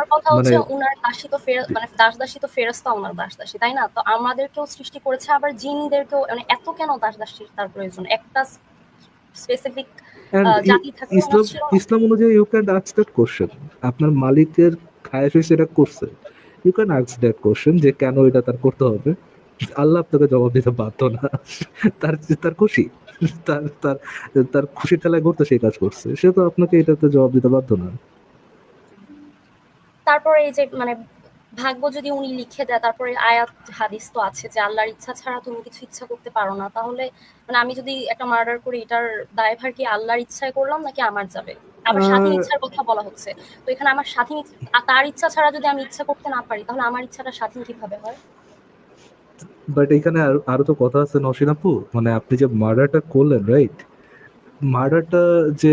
আমার কথা হচ্ছে মানে- উনার দাসী তো ফের মানে দাস দাসী তো ফেরস্তা ওনার দাস দাসী তাই না? তো আমাদেরকেও সৃষ্টি করেছে আবার জিনদেরকেও মানে এত কেন দাস দাসীর তার প্রয়োজন? একটা স্পেসিফিক জাতি থাকে ইসলাম অনুযায়ী you can ask that question আপনার মালিকের খায়েশ এটা করছে। You can ask that question যে কেন এটা তার করতে হবে? আল্লাহ আপনাকে জবাব দিতে বাধ্য না। তার তার খুশি। তার তার তার খুশি ঠেলায় ঘুরতে সেই কাজ করছে। সে তো আপনাকে এটাতে জবাব দিতে বাধ্য না। তারপরে এই যে মানে ভাগ্য যদি উনি লিখে দেয় তারপরে আয়াত হাদিস তো আছে যে আল্লাহর ইচ্ছা ছাড়া তুমি কিছু ইচ্ছা করতে পারো না। তাহলে মানে আমি যদি একটা মার্ডার করি এটার দায়ভার কি আল্লাহর ইচ্ছায় করলাম নাকি আমার যাবে? আবার স্বাধীন ইচ্ছার কথা বলা হচ্ছে। তো এখানে আমার স্বাধীন তার ইচ্ছা ছাড়া যদি আমি ইচ্ছা করতে না পারি তাহলে আমার ইচ্ছাটা স্বাধীন কীভাবে হয়? বাট এখানে আরও তো কথা আছে নসিন আপু মানে আপনি যে মার্ডারটা করলেন রাইট মার্ডারটা যে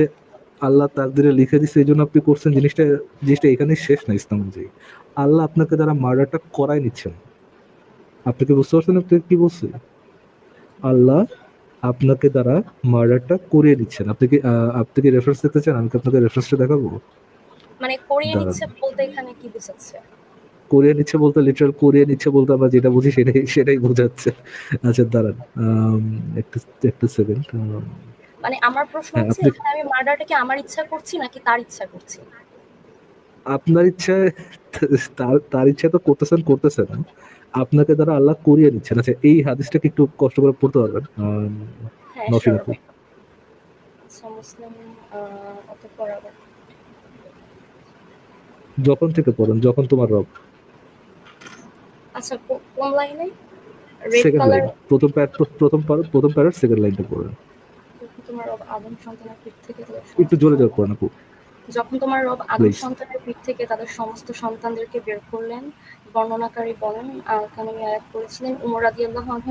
আল্লাহ তাকদিরে লিখে দিচ্ছে এই জন্য আপনি করছেন জিনিসটা জিনিসটা এখানে শেষ না ইসলাম অনুযায়ী। আল্লাহ আপনাকে দ্বারা মার্ডারটা করাই নিচ্ছেন। আপনি কি বুঝতে পারছেন আপনি কি বলছে আল্লাহ আপনাকে দ্বারা মার্ডারটা করিয়ে দিচ্ছেন। আপনি কি আপনি কি রেফারেন্স দেখতে চান? আমি আপনাকে রেফারেন্সটা দেখাবো? মানে করিয়ে নিচ্ছে বলতে এখানে কি বুঝাচ্ছে? করিয়ে নিচ্ছে বলতে লিটারাল করিয়ে নিচ্ছে বলতে আমরা যেটা বুঝি সেটাই সেটাই বোঝাচ্ছে। আচ্ছা দাঁড়ান একটু একটু সেকেন্ড মানে আমার প্রশ্ন হ্যাঁ, হচ্ছে এখানে আমি মার্ডারটা কি আমার ইচ্ছা করছি নাকি তার ইচ্ছা করছি? আপনার ইচ্ছায় তার তার ইচ্ছা তো করতেছেন করতেছেন আপনাকে দ্বারা আল্লাহ করিয়ে নিচ্ছেন আচ্ছা এই হাদিসটাকে একটু কষ্ট করে পড়তে পারবেন। হ্যাঁ নসিন আপু। আচ্ছা যখন থেকে পড়েন যখন তোমার রব। আচ্ছা কোন লাইনে? রেড সেকেন্ড কালার লাইন প্রথম প্যার প্রথম পার প্রথম প্যারার সেকেন্ড লাইনটা পড়েন। তোমার রব আদম সন্তানের পিঠ থেকে তাদের একটু জোরে জোরে পড়েন আপু। যখন তোমার রব আদম সন্তানের পিঠ থেকে তাদের সমস্ত সন্তানদেরকে বের করলেন বর্ণনাকারী বলেন আর আমি আয়াত করেছিলেন উমর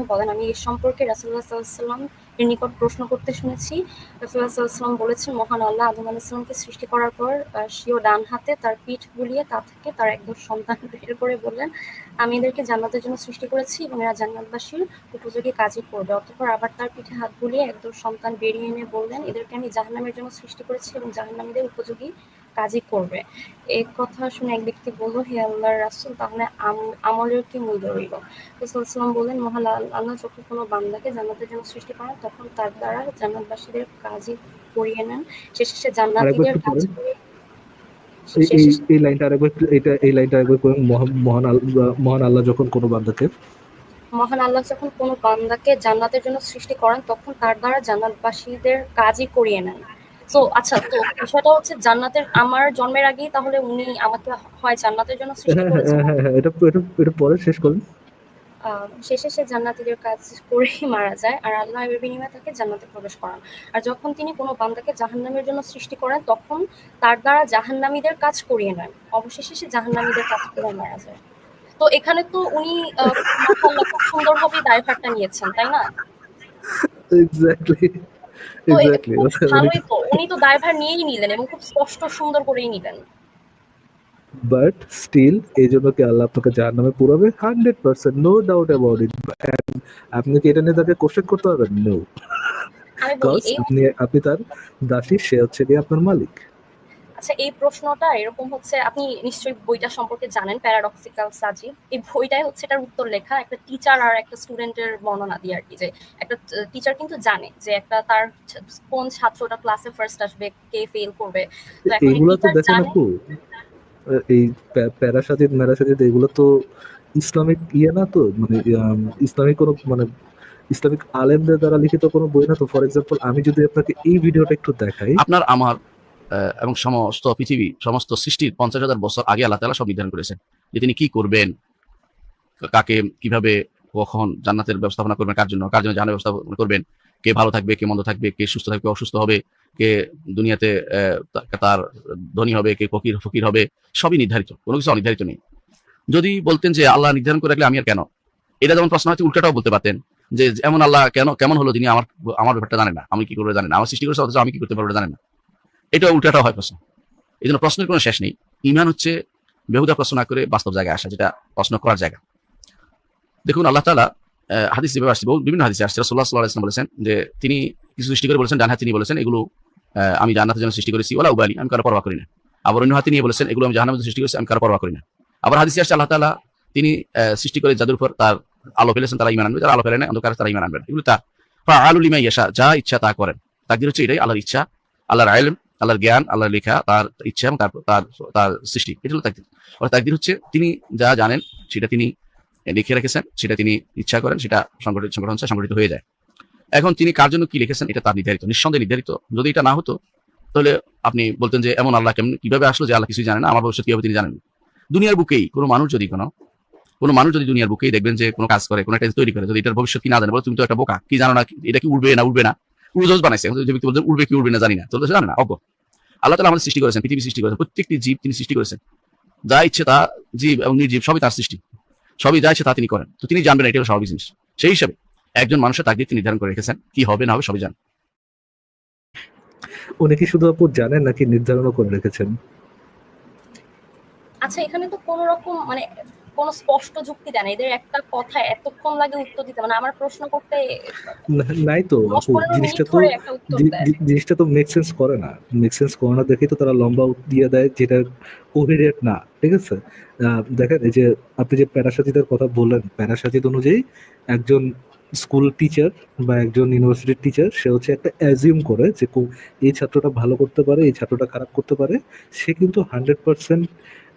বলেন আমি এ সম্পর্কে রাসুল্লাহ সাল্লাম এর নিকট প্রশ্ন করতে শুনেছি। রাসুল্লাহ বলেছেন, মহান আল্লাহ আদম আলাইসাল্লামকে সৃষ্টি করার পর স্বীয় ডান হাতে তার পিঠ বুলিয়ে তা থেকে তার একদম সন্তান বের করে বললেন, আমি এদেরকে জান্নাতের জন্য সৃষ্টি করেছি এবং এরা জান্নাতবাসীর উপযোগী কাজই করবে। অতঃপর আবার তার পিঠে হাত বুলিয়ে একদম সন্তান বেরিয়ে এনে বললেন, এদেরকে আমি জাহান্নামের জন্য সৃষ্টি করেছি এবং জাহান্নামীদের উপযোগী কাজই করবে। এই কথা শুনে এক ব্যক্তি বলল হে আল্লাহর রাসূল তাহলে আমলের কি মূল্য রইল রাসূলুল্লাহ বললেন মহান আল- আল্লাহ যখন কোনো বান্দাকে জান্নাতের জন্য সৃষ্টি করেন তখন তার দ্বারা জান্নাতবাসীদের কাজই করিয়ে নেন। শেষে সে জান্নাতীদের কাজ করে এই লাইনটা আরেকবার এটা এই লাইনটা আরেকবার করেন। মহান মহান আল্লাহ মহান আল্লাহ যখন কোনো বান্দাকে মহান আল্লাহ যখন কোনো বান্দাকে জান্নাতের জন্য সৃষ্টি করেন তখন তার দ্বারা জান্নাতবাসীদের কাজই করিয়ে নেন। তো আচ্ছা তো বিষয়টা হচ্ছে জান্নাতের আমার জন্মের আগেই তাহলে উনি আমাকে হয় জান্নাতের জন্য সৃষ্টি হ্যাঁ হ্যাঁ করেছেন? হ্যাঁ এটা এটা এটা পরে শেষ করেন। শেষে সে জান্নাতীদের কাজ করেই মারা যায় আর আল্লাহ এর বিনিময়ে তাকে জান্নাতে প্রবেশ করান। আর যখন তিনি কোনো বান্দাকে জাহান্নামের জন্য সৃষ্টি করেন তখন তার দ্বারা জাহান্নামীদের কাজ করিয়ে নেন। অবশেষে সে জাহান্নামীদের কাজ করে মারা যায়। তো এখানে তো উনি খুব সুন্দরভাবে দায়ভারটা নিয়েছেন তাই না? এক্স্যাক্টলি এক্স্যাক্টলি ভালোই তো উনি তো দায়ভার নিয়েই নিলেন এবং খুব স্পষ্ট সুন্দর করেই নিলেন। বাট স্টিল এই জন্য কি আল্লাহ আপনাকে যার নামে পুরাবে hundred percent no doubt about it আপনি কি এটা নিয়ে তাকে কোশ্চেন করতে পারবেন? নো আপনি তার দাসী সে হচ্ছে গিয়ে আপনার মালিক। আচ্ছা এই প্রশ্নটা এরকম হচ্ছে আপনি নিশ্চয়ই বইটা সম্পর্কে জানেন প্যারাডক্সিক্যাল সাজি এই বইটাই হচ্ছে এটার উত্তর লেখা একটা টিচার আর একটা স্টুডেন্টের বর্ণনা দিয়ে আর কি যে একটা টিচার কিন্তু জানে যে একটা তার কোন ছাত্রটা ক্লাসে ফার্স্ট আসবে কে ফেল করবে। তো এখন দেখেন আপু এই প্যারাসাজিদ ম্যারাসাজিদ এগুলো তো ইসলামিক ইয়ে না তো মানে ইসলামিক কোনো মানে ইসলামিক আলেমদের দ্বারা লিখিত কোনো বই না তো। ফর এক্সাম্পল আমি যদি আপনাকে এই ভিডিওটা একটু দেখাই। আপনার আমার এবং সমস্ত পৃথিবী, সমস্ত সৃষ্টির পঞ্চাশ হাজার বছর আগে আল্লাহ তালা সব নির্ধারণ করেছেন যে তিনি কি করবেন, কাকে কীভাবে, কখন জান্নাতের ব্যবস্থাপনা করবেন, কার জন্য কার জন্য জানার ব্যবস্থাপনা করবেন, কে ভালো থাকবে, কে মন্দ থাকবে, কে সুস্থ থাকবে, অসুস্থ হবে, কে দুনিয়াতে তার ধনী হবে, কে ফকির ফকির হবে, সবই নির্ধারিত, কোনো কিছু অনির্ধারিত নেই। যদি বলতেন যে আল্লাহ নির্ধারণ করে রাখলে আমি আর কেন? এটা যেমন প্রশ্ন হয়তো উল্টাটাও বলতে পারতেন যে এমন আল্লাহ কেন, কেমন হলো তিনি আমার আমার ব্যাপারটা জানে না, আমি কি করব জানেন না, আমার সৃষ্টি করেছে অথচ আমি কি করতে পারব জানেন না। এটা উল্টাটা হয় প্রশ্ন। এই জন্য প্রশ্নের কোনো শেষ নেই। ইমান হচ্ছে বেহুদা প্রশ্ন না করে বাস্তব জায়গায় আসা, যেটা প্রশ্ন করার জায়গা। দেখুন, আল্লাহ তালা হাদিস যেভাবে আসছে বিভিন্ন হাদিসে আসছে। রসুল্লাহ সাল্লাহ ইসলাম বলেছেন যে, তিনি কিছু সৃষ্টি করে বলেছেন ডান হাত তিনি বলেছেন, এগুলো আমি জান্নাতের জন্য সৃষ্টি করেছি ওলা উবালি আমি কারও পরোয়া করি না। আবার অন্য হাতে নিয়ে বলেছেন, এগুলো আমি জাহান্নামের সৃষ্টি করেছি, আমি কারও পরোয়া করি না। আবার হাদিসে আসছে, আল্লাহ তালা তিনি সৃষ্টি করে যাদের উপর তার আলো ফেলেছেন, তারা ইমান আনবে। আলো ফেলে না অন্ধকার তারা ইমান আনবে। এগুলো তার আলু ইয়াশা, যা ইচ্ছা তা করেন। তাকদির হচ্ছে এটাই, আল্লাহর ইচ্ছা, আল্লাহর আইলম আল্লাহর জ্ঞান, আল্লাহর লেখা, তার ইচ্ছা এবং তার তার সৃষ্টি। এটা হলো তাকদির। আর তাকদির হচ্ছে তিনি যা জানেন, সেটা তিনি লিখে রেখেছেন, সেটা তিনি ইচ্ছা করেন, সেটা সংগঠিত সংগঠন সংগঠিত হয়ে যায়। এখন তিনি কার জন্য কি লিখেছেন, এটা তার নির্ধারিত, নিঃসন্দেহে নির্ধারিত। যদি এটা না হতো, তাহলে আপনি বলতেন যে এমন আল্লাহ কেমন কীভাবে আসলো যে আল্লাহ কিছুই জানেন না, আমার ভবিষ্যৎ কীভাবে তিনি জানেন? দুনিয়ার বুকেই, কোনো মানুষ যদি কোনো কোনো মানুষ যদি দুনিয়ার বুকেই দেখবেন যে কোনো কাজ করে, কোনো একটা তৈরি করে, যদি এটার ভবিষ্যৎ কি না জানে, বলে তুমি তো একটা বোকা, কি জানো না এটা কি উঠবে না উঠবে না? উড়োজ বানাইছে। যে ব্যক্তি বলছেন উড়বে কি উড়বে না জানি না। তো তো জানে না অজ্ঞ। আল্লাহ তালা আমাদের সৃষ্টি করেছেন পৃথিবী সৃষ্টি করেছেন প্রত্যেকটি জীব তিনি সৃষ্টি করেছেন। যা ইচ্ছে তা জীব এবং নির্জীব সবই তার সৃষ্টি। সবই যা ইচ্ছে তা তিনি করেন। তো তিনি জানবেন এটা হলো স্বাভাবিক জিনিস। সেই হিসাবে একজন মানুষের তাকদির তিনি নির্ধারণ করে রেখেছেন কি হবে না হবে সবই জানেন। উনি কি শুধু আপু জানেন নাকি নির্ধারণও করে রেখেছেন? আচ্ছা এখানে তো কোনো রকম মানে কোনো স্পষ্ট যুক্তি দেন এদের একটা কথা এতক্ষণ লাগে উত্তর দিতে। মানে আমার প্রশ্ন করতে নাই তো জিনিসটা তো জিনিসটা তো মেক সেন্স করে না। মেক সেন্স করে না দেখেই তো তারা লম্বা উত্তর দিয়ে দেয় যেটা কোহেরিয়েন্ট না ঠিক আছে? দেখেন এই যে আপনি যে প্যারাসাজিদের কথা বললেন প্যারাসাজিদ অনুযায়ী একজন স্কুল টিচার বা একজন ইউনিভার্সিটির টিচার সে হচ্ছে একটা অ্যাজিউম করে যে এই ছাত্রটা ভালো করতে পারে এই ছাত্রটা খারাপ করতে পারে সে কিন্তু হান্ড্রেড পার্সেন্ট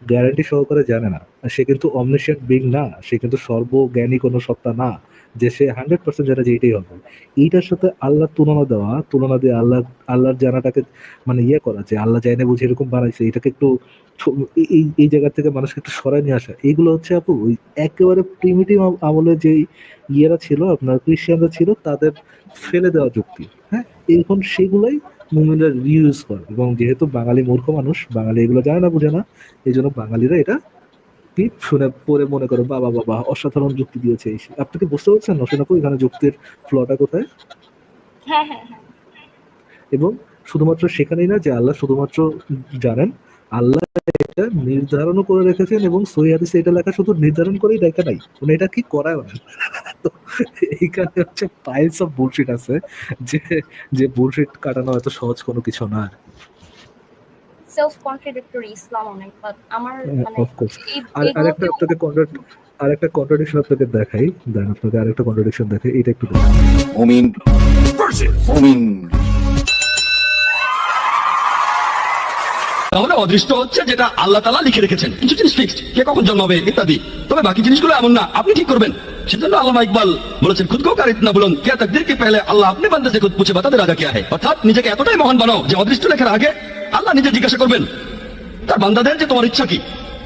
গ্যারান্টি সহকারে জানে না। সে কিন্তু অমনিশিয়েন্ট বিং না, সে কিন্তু সর্বজ্ঞানী কোনো সত্তা না, যে সে হান্ড্রেড পার্সেন্ট জানে যে এটাই হবে। এইটার সাথে আল্লাহর তুলনা দেওয়া, তুলনা দিয়ে আল্লাহ, আল্লাহর জানাটাকে মানে ইয়ে করা, যে আল্লাহ জানে বুঝে এরকম বানাইছে, এটাকে একটু এই- এই জায়গা থেকে মানুষকে একটু সরাই নিয়ে আসা এইগুলো হচ্ছে আপু, ওই একেবারে প্রিমিটিভ আমলে যে ইয়েরা ছিল, আপনার ক্রিশ্চিয়ানরা ছিল, তাদের ফেলে দেওয়া যুক্তি। হ্যাঁ এখন সেগুলাই মুমিনরা রিউজ করে এবং যেহেতু বাঙালি মূর্খ মানুষ বাঙালি এগুলো জানে না বুঝে না এই জন্য বাঙালিরা এটা কি শুনে পরে মনে করো বাবা বাবা অসাধারণ যুক্তি দিয়েছে এই। আপনি কি বুঝতে পারছেন নসেন আপু এখানে যুক্তির ফ্লটা কোথায় হ্যাঁ হ্যাঁ হ্যাঁ এবং শুধুমাত্র সেখানেই না যে আল্লাহ শুধুমাত্র জানেন আল্লাহ এটা নির্ধারণও করে রেখেছেন এবং সহি হাদিসে এটা লেখা শুধু নির্ধারণ করেই লেখা নাই। মানে এটা কি করায় না তো এইখানে হচ্ছে পাইলস অফ বুলশিট আছে যে যে বুলশিট কাটানো এত সহজ কোনো কিছু না সেলফ কন্ট্রাডিক্টরি ইসলাম অনেক বাট আমার মানে আর আরেকটা আপনাকে কন্ট্রাক্ট আরেকটা কন্ট্রাডিকশন আপনাকে দেখাই। দেন আপনাকে আরেকটা কন্ট্রাডিকশন দেখাই এটা একটু। মুমিন মুমিন তাহলে অদৃষ্ট হচ্ছে যেটা আল্লাহ তালা লিখে রেখেছেন। কিছু জিনিস ফিক্সড কে কখন জন্মাবে ইত্যাদি। তবে বাকি জিনিসগুলো এমন না, আপনি ঠিক করবেন। সেজন্য আল্লাহ ইকবাল বলেছেন, খুদ কো কার ইতনা বলুন কে তকদির কে পেলে আল্লাহ আপনি বান্দে সে খুদ পুছে বাতাতে রাজা কে है অর্থাৎ নিজেকে এতটাই মহান বানাও যে অদৃষ্ট লেখার আগে আল্লাহ নিজে জিজ্ঞাসা করবেন, তার বান্দাদের যে তোমার ইচ্ছা কি?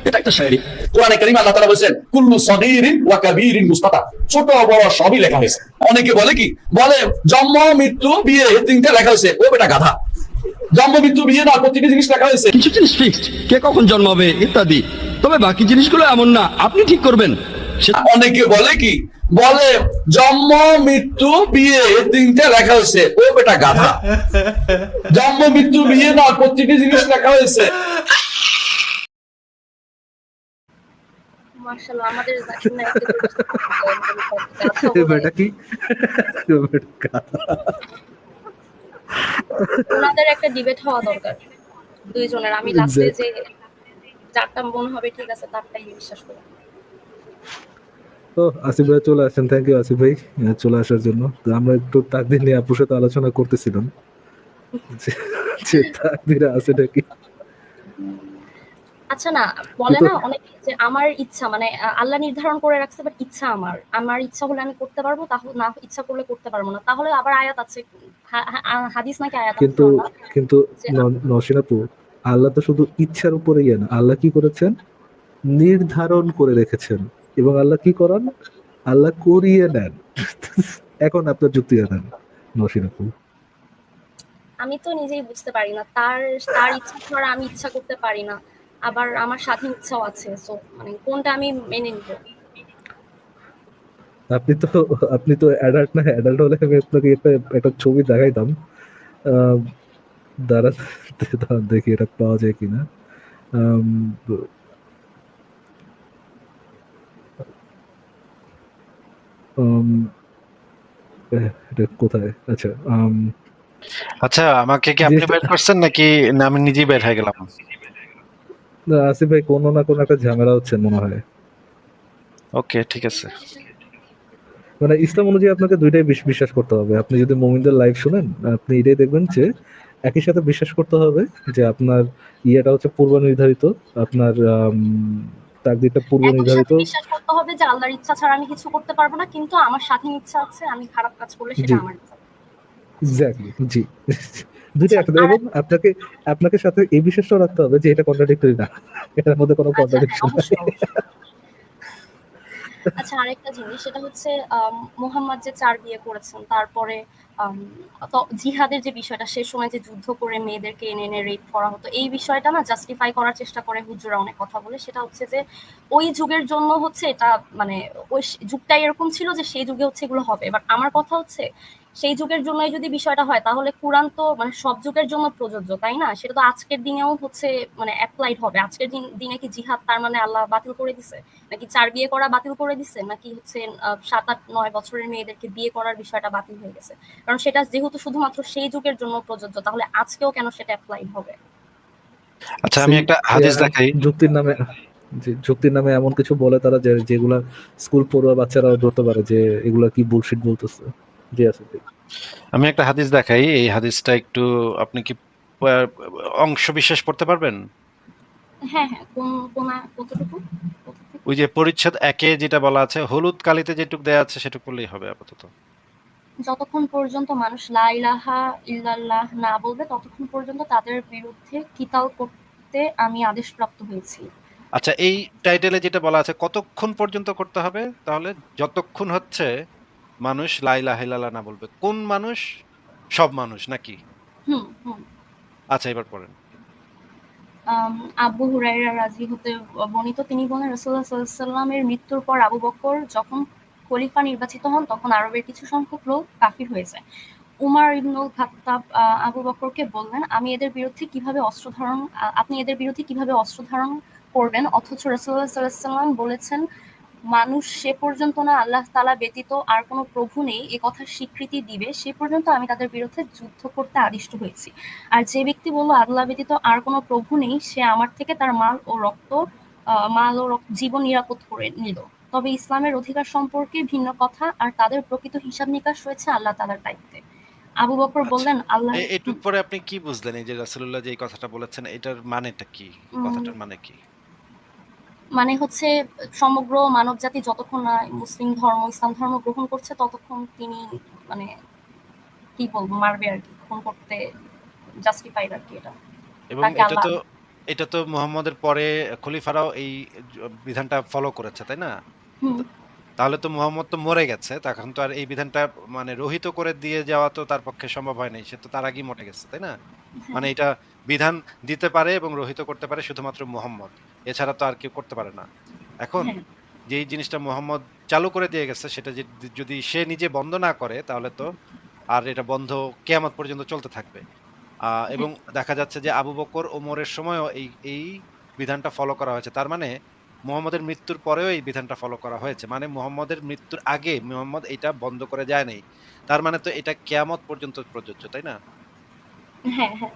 এটা একটা শায়রি। কোরআনে কারিমে আল্লাহ তাআলা বলেছেন, কুল্লু সগীরিন ওয়া কাবীরিন মুস্তাতা। ছোট বড় সবই লেখা হয়েছে। অনেকে বলে কি? বলে, জন্ম, মৃত্যু, বিয়ে এই তিনটে লেখা হয়েছে। ও বেটা গাধা। জন্ম মৃত্যু বিয়ে না প্রতিটি জিনিস লেখা হয়েছে। কিছু জিনিস ফিক্সড কে কখন জন্মাবে ইত্যাদি। তবে বাকি জিনিসগুলো এমন না আপনি ঠিক করবেন। অনেকে বলে কি? বলে জন্ম মৃত্যু বিয়ে এই তিনটে লেখা হয়েছে। ও বেটা গাধা। জন্ম মৃত্যু বিয়ে না প্রতিটি জিনিস লেখা হয়েছে। মার্শাল্লাহ আমাদের জাকির বলে। বেটা কি? বেটা গাধা। ওনাদের একটা ডিবেট হওয়া দরকার। দুইজনের। আমি লাস্টে যে চারটা মনে হবে, ঠিক আছে, তারটাই বিশ্বাস করি তো আসিফ ভাই চলে আসেন। থ্যাংক ইউ আসিফ ভাই চলে আসার জন্য। তো আমরা একটু তাকদির নিয়ে আপুর সাথে আলোচনা করতেছিলাম। যে তাকদিরে আছে নাকি? আচ্ছা না বলে না অনেক যে আমার ইচ্ছা মানে আল্লাহ নির্ধারণ করে রাখছে বাট ইচ্ছা আমার। আমার ইচ্ছা হলে আমি করতে পারব তাহলে না ইচ্ছা করলে করতে পারব না। তাহলে আবার আয়াত আছে। হাদিস নাকি আয়াত কিন্তু কিন্তু যে- ন- নসীন আপু আল্লাহ তো শুধু ইচ্ছার উপরে ইয়ে না। আল্লাহ কি করেছেন? নির্ধারণ করে রেখেছেন। এবং আল্লাহ কি করান? আল্লাহ করিয়ে নেন। এখন আপনার যুক্তি নসীন আপু আমি তো নিজেই বুঝতে পারি না। তার তার ইচ্ছা ছাড়া আমি ইচ্ছা করতে পারি না। আবার আমার স্বাধীন ইচ্ছাও আছে সো মানে কোনটা আমি মেনে নিব? আপনি তো আপনি তো অ্যাডাল্ট না অ্যাডাল্ট হলে আমি আপনাকে একটা একটা ছবি দেখাইতাম। দাঁড়ান দাঁড়ান দেখি এটা পাওয়া যায় কিনা। এটা কোথায়? আচ্ছা আচ্ছা আমাকে কি আপনি বের করছেন নাকি না আমি নিজেই বের হয়ে গেলাম? আসিফ ভাই কোনো না কোনো একটা ঝামেলা হচ্ছে মনে হয়। ওকে ঠিক আছে। মানে ইসলাম অনুযায়ী আপনাকে দুইটাই বিশ- বিশ্বাস করতে হবে। আপনি যদি মোমিনদের লাইভ শুনেন আপনি এটাই দেখবেন যে একই সাথে বিশ্বাস করতে হবে যে আপনার ইয়েটা হচ্ছে পূর্ব নির্ধারিত আপনার তাকদিরটা পূর্ব নির্ধারিত বিশ্বাস করতে হবে যে আল্লাহর ইচ্ছা ছাড়া আমি কিছু করতে পারব না কিন্তু আমার স্বাধীন ইচ্ছা আছে আমি খারাপ কাজ করলে সেটা আমার এক্স্যাক্টলি জি। দুইটা একটা এবং আপনাকে আপনাকে সাথে এই বিশ্বাসটাও রাখতে হবে যে এটা কন্ট্রাডিক্টরি না। এটার মধ্যে কোনো আচ্ছা, কন্ট্রাডিকশন অবশ্যই। আচ্ছা আরেকটা জিনিস সেটা হচ্ছে মুহাম্মদ যে চার বিয়ে করেছেন তারপরে জিহাদের যে বিষয়টা সে সময় যে যুদ্ধ করে মেয়েদেরকে এনে এনে রেপ করা হতো এই বিষয়টা না জাস্টিফাই করার চেষ্টা করে হুজুরা অনেক কথা বলে। সেটা হচ্ছে যে ওই যুগের জন্য হচ্ছে এটা মানে ওই যুগটাই এরকম ছিল যে সেই যুগে হচ্ছে এগুলো হবে। এবার আমার কথা হচ্ছে সেই যুগের জন্যই যদি বিষয়টা হয় তাহলে কোরআন তো মানে সব যুগের জন্য প্রযোজ্য তাই না? সেটা তো আজকের দিনেও হচ্ছে মানে অ্যাপ্লাইড হবে। আজকের দিন দিনে কি জিহাদ তার মানে আল্লাহ বাতিল করে দিছে? নাকি চার বিয়ে করা বাতিল করে দিছে? নাকি হচ্ছে সাত আট নয় বছরের মেয়েদেরকে বিয়ে করার বিষয়টা বাতিল হয়ে গেছে? কারণ সেটা যেহেতু শুধুমাত্র সেই যুগের জন্য প্রযোজ্য তাহলে আজকেও কেন সেটা অ্যাপ্লাইড হবে? আচ্ছা আমি একটা হাদিস দেখাই। যুক্তির নামে যুক্তির নামে এমন কিছু বলে তারা যে যেগুলা স্কুল পড়ুয়া বাচ্চারাও ধরতে পারে যে এগুলা কি বুলশিট বলতেছে। জি আমি একটা হাদিস দেখাই এই হাদিসটা একটু আপনি কি অংশ বিশ্বাস করতে পারবেন? হ্যাঁ হ্যাঁ কোন কোন কতটুকু? কতটুকু? ওই যে পরিচ্ছেদ একে যেটা বলা আছে হলুদ কালিতে যেটুক দেয়া আছে সেটুক করলেই হবে আপাতত। যতক্ষণ পর্যন্ত মানুষ লা ইলাহা ইল্লাল্লাহ না বলবে ততক্ষণ পর্যন্ত তাদের বিরুদ্ধে কিতাল করতে আমি আদেশপ্রাপ্ত হয়েছি। আচ্ছা এই টাইটেলে যেটা বলা আছে কতক্ষণ পর্যন্ত করতে হবে? তাহলে যতক্ষণ হচ্ছে মানুষ লাইলা হেলালা না বলবে। কোন মানুষ? সব মানুষ নাকি? হুম হুম। আচ্ছা এবার পড়েন। আবু হুরাইরা রাজি হতে বর্ণিত তিনি বলেন রসুল্লাহ সাল্লামের মৃত্যুর পর আবু বকর যখন খলিফা নির্বাচিত হন তখন আরবের কিছু সংখ্যক লোক কাফির হয়ে যায়। উমার ইবনুল খাত্তাব আবু বকরকে বললেন আমি এদের বিরুদ্ধে কীভাবে অস্ত্র ধারণ আপনি এদের বিরুদ্ধে কীভাবে অস্ত্র ধারণ করবেন? অথচ রসুল্লাহ সাল্লাম বলেছেন মানুষ সে পর্যন্ত না আল্লাহ তালা ব্যতীত আর কোনো প্রভু নেই এ কথার স্বীকৃতি দিবে সে পর্যন্ত আমি তাদের বিরুদ্ধে যুদ্ধ করতে আদিষ্ট হয়েছি। আর যে ব্যক্তি বলল আল্লাহ ব্যতীত আর কোনো প্রভু নেই সে আমার থেকে তার মাল ও রক্ত মাল ও জীবন নিরাপদ করে নিল। তবে ইসলামের অধিকার সম্পর্কে ভিন্ন কথা আর তাদের প্রকৃত হিসাব নিকাশ রয়েছে আল্লাহ তালার দায়িত্বে। আবু বকর আচ্ছা। বললেন আল্লাহ এটুক পরে আপনি কি বুঝলেন এই যে রাসূলুল্লাহ যে এই কথাটা বলেছেন এটার মানেটা কি? কথাটার মানে কি? মানে হচ্ছে সমগ্র মানব জাতি যতক্ষণ না মুসলিম ধর্ম ইসলাম ধর্ম গ্রহণ করছে ততক্ষণ তিনি মানে কি বলব মারবে আর কি খুন করতে জাস্টিফাইড আর কি এটা। এবং এটা তো এটা তো মুহাম্মদের পরে খলিফারাও এই বিধানটা ফলো করেছে তাই না? তাহলে তো মোহাম্মদ তো মরে গেছে তখন তো আর এই বিধানটা মানে রহিত করে দিয়ে যাওয়া তো তার পক্ষে সম্ভব হয় নাই সে তো তার আগেই মরে গেছে তাই না? মানে এটা বিধান দিতে পারে এবং রহিত করতে পারে শুধুমাত্র মুহাম্মদ এছাড়া তো আর কেউ করতে পারে না। এখন হ্যাঁ। যেই জিনিসটা মোহাম্মদ চালু করে দিয়ে গেছে সেটা যদি সে নিজে বন্ধ না করে তাহলে তো আর এটা বন্ধ কেয়ামত পর্যন্ত চলতে থাকবে। এবং দেখা যাচ্ছে যে আবু বকর ওমরের সময়ও এই এই বিধানটা ফলো করা হয়েছে। তার মানে মুহাম্মদের মৃত্যুর পরেও এই বিধানটা ফলো করা হয়েছে। মানে মুহাম্মদের মৃত্যুর আগে মুহাম্মদ এটা বন্ধ করে যায় নাই। তার মানে তো এটা কেয়ামত পর্যন্ত প্রযোজ্য তাই না? হ্যাঁ হ্যাঁ।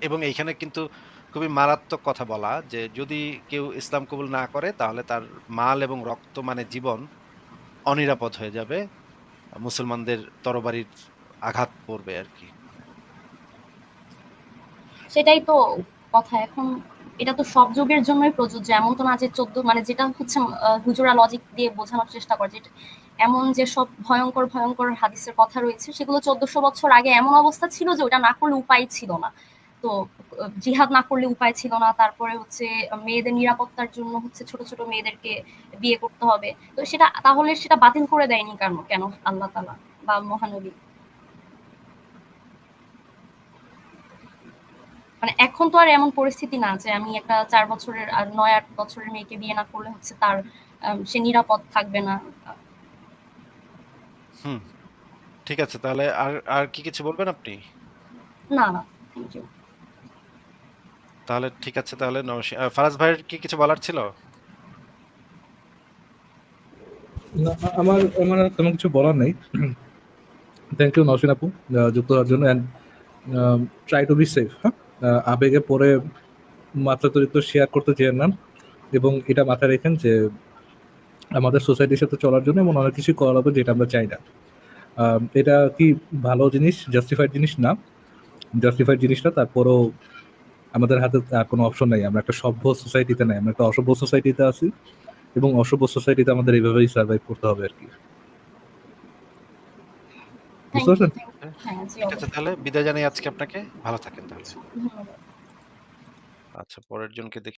এবং এইখানে কিন্তু খুবই মারাত্মক কথা বলা যে যদি কেউ ইসলাম কবুল না করে তাহলে তার মাল এবং রক্ত মানে জীবন অনিরাপদ হয়ে যাবে। মুসলমানদের তরবারির আঘাত পড়বে আর কি। সেটাই তো কথা এখন এটা তো সব যুগের জন্যই প্রযোজ্য। এমন তো না যে চোদ্দ মানে যেটা হচ্ছে হুজুরা লজিক দিয়ে বোঝানোর চেষ্টা করে যেটা এমন যে সব ভয়ঙ্কর ভয়ঙ্কর হাদিসের কথা রয়েছে, সেগুলো চোদ্দশো বছর আগে এমন অবস্থা ছিল যে ওটা না করলে উপায় ছিল না। তো জিহাদ না করলে উপায় ছিল না। তারপরে হচ্ছে মেয়েদের নিরাপত্তার জন্য হচ্ছে ছোট ছোট মেয়েদেরকে বিয়ে করতে হবে। তো সেটা, তাহলে সেটা বাতিল করে দেয়নি কেন? কেন? আল্লাহ তালা বা মহানবী? মানে এখন তো আর এমন পরিস্থিতি না যে আমি একটা চার বছরের আর নয় আট বছরের মেয়েকে বিয়ে না করলে হচ্ছে তার সে নিরাপদ থাকবে না। হুম ঠিক আছে তাহলে আর আর কি কিছু বলবেন আপনি? না না থ্যাংক ইউ তাহলে ঠিক আছে তাহলে ফারাজ ভাইয়ের কি কিছু বলার ছিল? না, আমার আমার আর তেমন কিছু বলার নেই। থ্যাংক ইউ নসিন আপু যুক্ত হওয়ার জন্য and try to be safe হ্যাঁ? আবেগে পরে মাত্রা চরিত্র শেয়ার করতে চেয়ে না। এবং এটা মাথায় রেখেন যে, আমাদের সোসাইটির সাথে চলার জন্য এমন অনেক কিছু করা হবে যেটা আমরা চাই না। এটা কি ভালো জিনিস জাস্টিফাইড জিনিস? না। জাস্টিফাইড জিনিসটা, তারপরও আমাদের হাতে আর কোনো অপশন নাই। আমরা একটা সভ্য সোসাইটিতে নাই, আমরা একটা অসভ্য সোসাইটিতে আছি এবং অসভ্য সোসাইটিতে আমাদের এইভাবেই সার্ভাইভ করতে হবে আর কি। বুঝতে পারছেন? হ্যাঁ ঠিক আছে তাহলে বিদায় জানাই আজকে আপনাকে ভালো থাকেন তাহলে। আচ্ছা পরের জনকে দেখি।